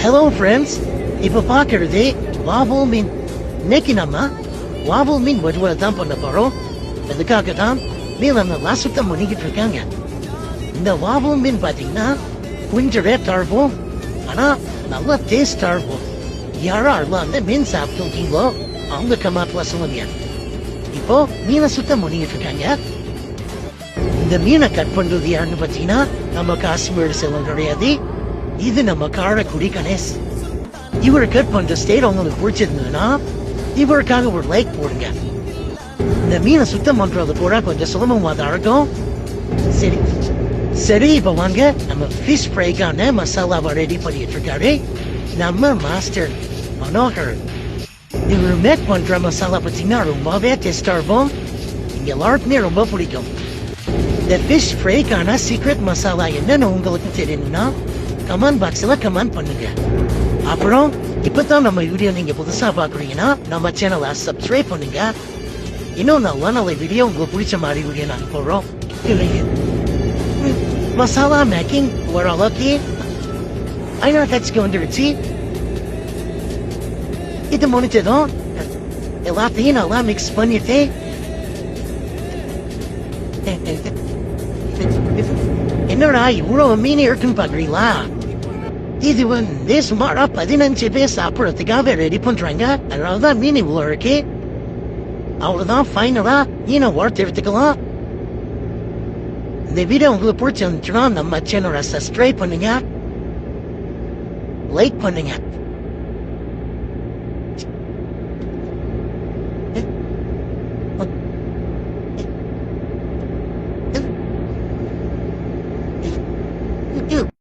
Hello friends இப்போ பார்க்கறது வாவல் மீன் இன்னைக்கு நம்ம வாவல் மீன் வறுவல் தான் பண்ண போறோம் அதுக்காக தான் மீன் நல்லா சுத்தம் பண்ணிக்கிட்டு இருக்காங்க இந்த வாவல் மீன் பார்த்தீங்கன்னா கொஞ்சம் ரேட்டாக இருக்கும் ஆனால் நல்லா டேஸ்டாக இருக்கும் யாராலும் அந்த மீன் சாப்பிட்டுருக்கீங்களோ அவங்க கமாட்டில் சொல்லுங்க இப்போ மீனை சுத்தம் பண்ணிக்கிட்டு இருக்காங்க இந்த மீனை கட் பண்ணுறது யாருன்னு பார்த்தீங்கன்னா நம்ம காஷ்மீர் செல்வம் கிடையாது இது நம்ம காரைக்குடி கணேஷ். இவரை கட் பண்ற ஸ்டேட் உங்களுக்கு பிடிச்சிருந்ததுன்னா இவருக்காக ஒரு லைக் போடுங்க. இந்த மீனை சுத்தம் பண்றது கூட கொஞ்சம் சுலபமாக தான் இருக்கும். சரி. சரி இப்ப வாங்க. நம்ம ஃபிஷ் ஃப்ரைக்கான மசாலாவை ரெடி பண்ணிட்டு இருக்காரு. நம்ம மாஸ்டர் மனோகர். இவர் மேக் பண்ற மசாலா பார்த்தீங்கன்னா ரொம்பவே டேஸ்டா இருக்கும். இங்க எல்லாருக்குமே ரொம்ப பிடிக்கும். இந்த ஃபிஷ் ஃப்ரைக்கான சீக்ரெட் மசாலா என்னன்னு உங்களுக்கு தெரியணும்னா கமெண்ட் பாக்ஸ்ல கமெண்ட் பண்ணுங்க அப்புறம் இப்பதான் நம்ம வீடியோ நீங்க புதுசா பாக்குறீங்கன்னா நம்ம சேனலை சப்ஸ்கிரைப் பண்ணுங்க இன்னும் நல்ல நல்ல வீடியோ உங்களுக்கு பிடிச்ச மாதிரி வீடியோ நாங்க போடுறோம் இல்லைங்க மசாலா மேக்கிங் ஓரளவுக்கு ஐநா கட்சிக்கு வந்துருச்சு இது முடிச்சதும் எல்லாத்தையும் நல்லா மிக்ஸ் பண்ணிட்டு என்னடா இவ்வளவு மீன் இருக்குன்னு பாக்குறீங்களா இது வந்து சுமாரா பதினஞ்சு பேர் சாப்பிடறதுக்காக ரெடி பண்றாங்க. அதனாலதான் மீன் இவ்வளோ இருக்கு. அவ்வளவுதான் ஃபைனலா மீனை வறுத்து எடுத்துக்கலாம். இந்த வீடியோ உங்களுக்கு பிடிச்சிருந்துச்சுன்னா நம்ம சேனலை சப்ஸ்கிரைப் பண்ணுங்க. லைக் பண்ணுங்க. you